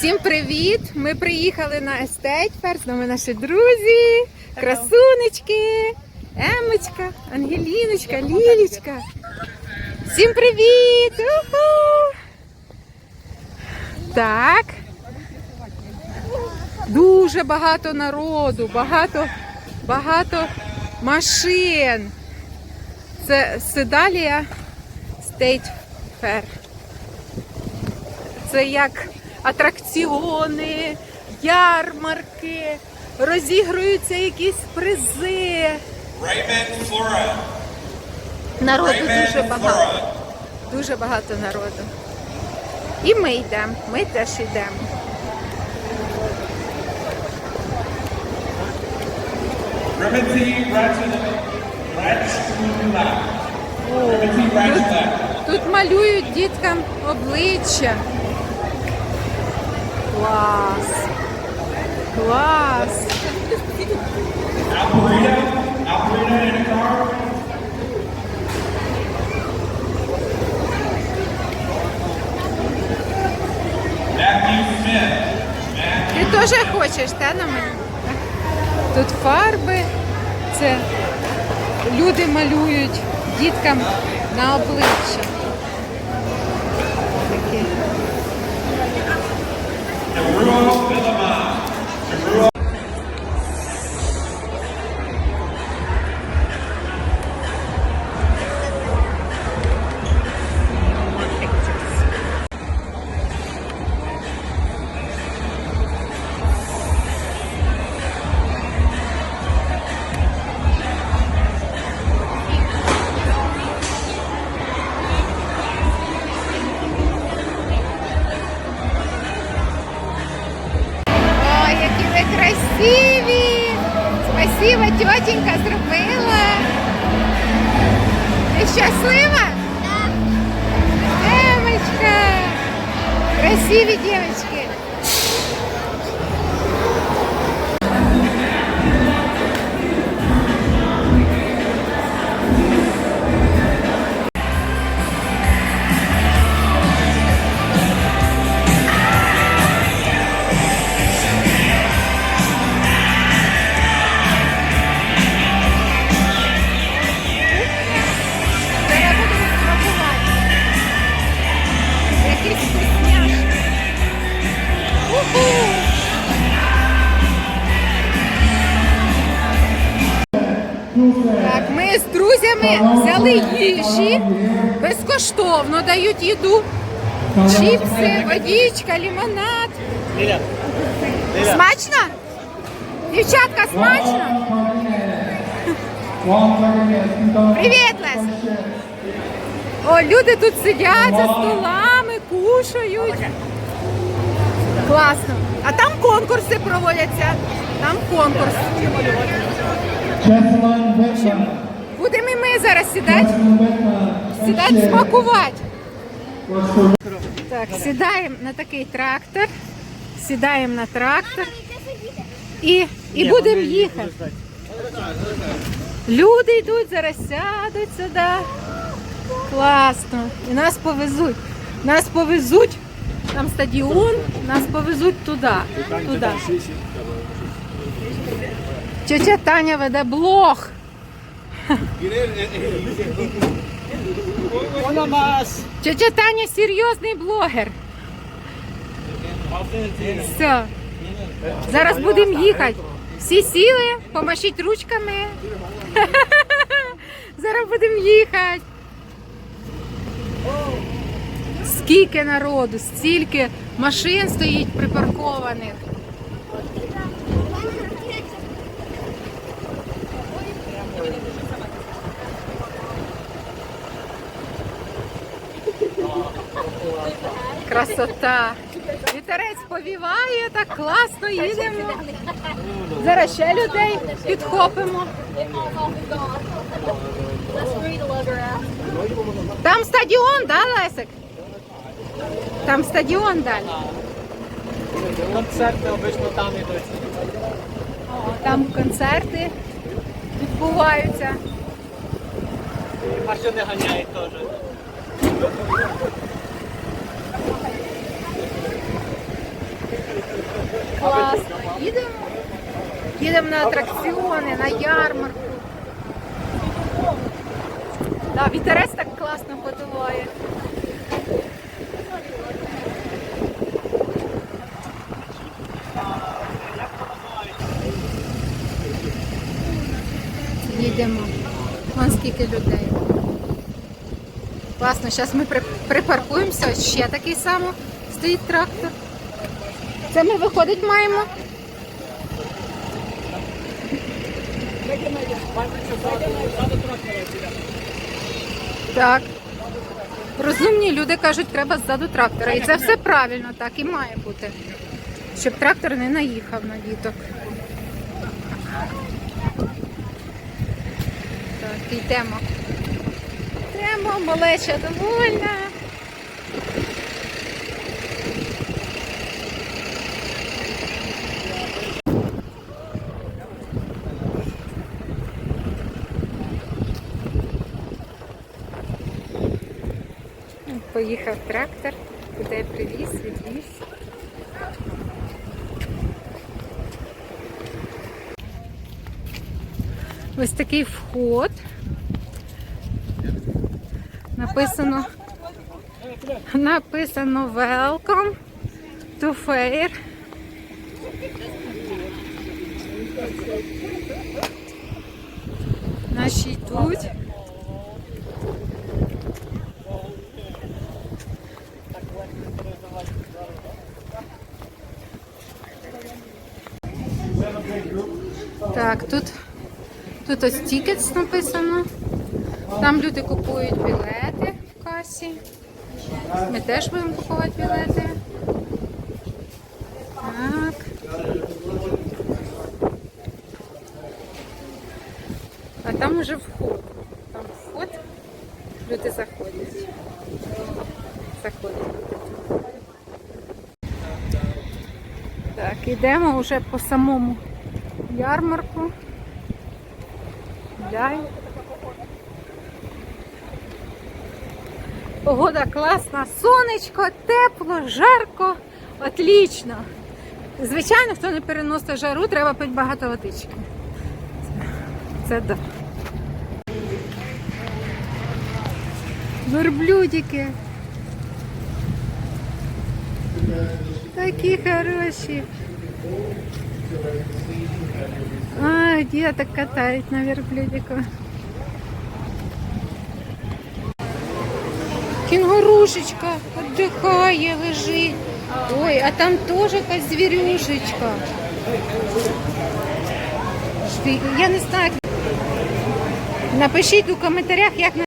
Всім привіт! Ми приїхали на Естейт. З нами наші друзі, красунечки, Емочка, Ангеліночка, Лілічка. Всім привіт! Уху! Так. Дуже багато народу, багато, багато машин. Це Седалія Стейт Фер. Це як атракціони, ярмарки, розігруються якісь призи. Народу дуже багато. Дуже багато народу. І ми йдемо, ми теж йдемо. Ratchet. Тут малюють діткам обличчя. Клас. Клас. Alberta. Alberta in a car. Matthew Smith. Ти теж хочеш, та на мене? Тут фарби, це люди малюють діткам на обличчя. Такі. Yeah. красиві! Спасибо, тетенька зробила. Ти щаслива? Так. Емочка! Красиві дівчатки. Так, ми з друзями взяли їжі, безкоштовно дають їду. Чіпси, водичка, лимонад. Смачно? Дівчатка, смачно? Привіт, Леся! О, люди тут сидять за столами, кушають. Класно. А там конкурси проводяться. Там конкурс. Будемо і ми зараз сідати, сідати смакувати. Так, сідаємо на такий трактор, сідаємо на трактор і, і будемо їхати. Люди йдуть, зараз сядуть сюди. Класно. І нас повезуть. Нас повезуть. Там стадіон, нас повезуть туди. туди. Тетя Таня веде блог. Тетя Таня серйозний блогер. Все. Зараз будемо їхати. Всі сіли, помашіть ручками. Зараз будемо їхати. Скільки народу, стільки машин стоїть припаркованих. Красота. Вітерець повіває, так класно їдемо. Зараз ще людей підхопимо. Там стадіон, да, Лесик? Там стадіон далі. Концерти обично там ідуть. Там концерти відбуваються. Машини ганяють теж. Їдемо на атракціони, на ярмарку. Да, вітерець так класно подуває. Їдемо. Вон скільки людей. Класно, зараз ми при- припаркуємося. Ще такий самий стоїть трактор. Це ми виходить маємо. Так. Розумні люди кажуть, треба ззаду трактора. І це все правильно, так і має бути. Щоб трактор не наїхав на діток. Так, йдемо. Йдемо, малеча довольна. Поїхав трактор, куди привіз, відвіз. Ось такий вход. Написано написано Welcome to Fair. Наші йдуть. Так, тут, тут ось тікетс написано. Там люди купують білети в касі. Ми теж будемо купувати білети. Так. А там уже вход. Там вход. Люди заходять. Заходять. Так, йдемо вже по самому ярмарку. Дай. Погода класна, сонечко, тепло, жарко, отлично. Звичайно, хто не переносить жару, треба пити багато водички. Це да. Верблюдики. Такі хороші. А, діток катають на верблюдику. Кінгурушечка віддихає, лежить. Ой, а там теж якась звірюшечка. Я не знаю. Напишіть у коментарях, як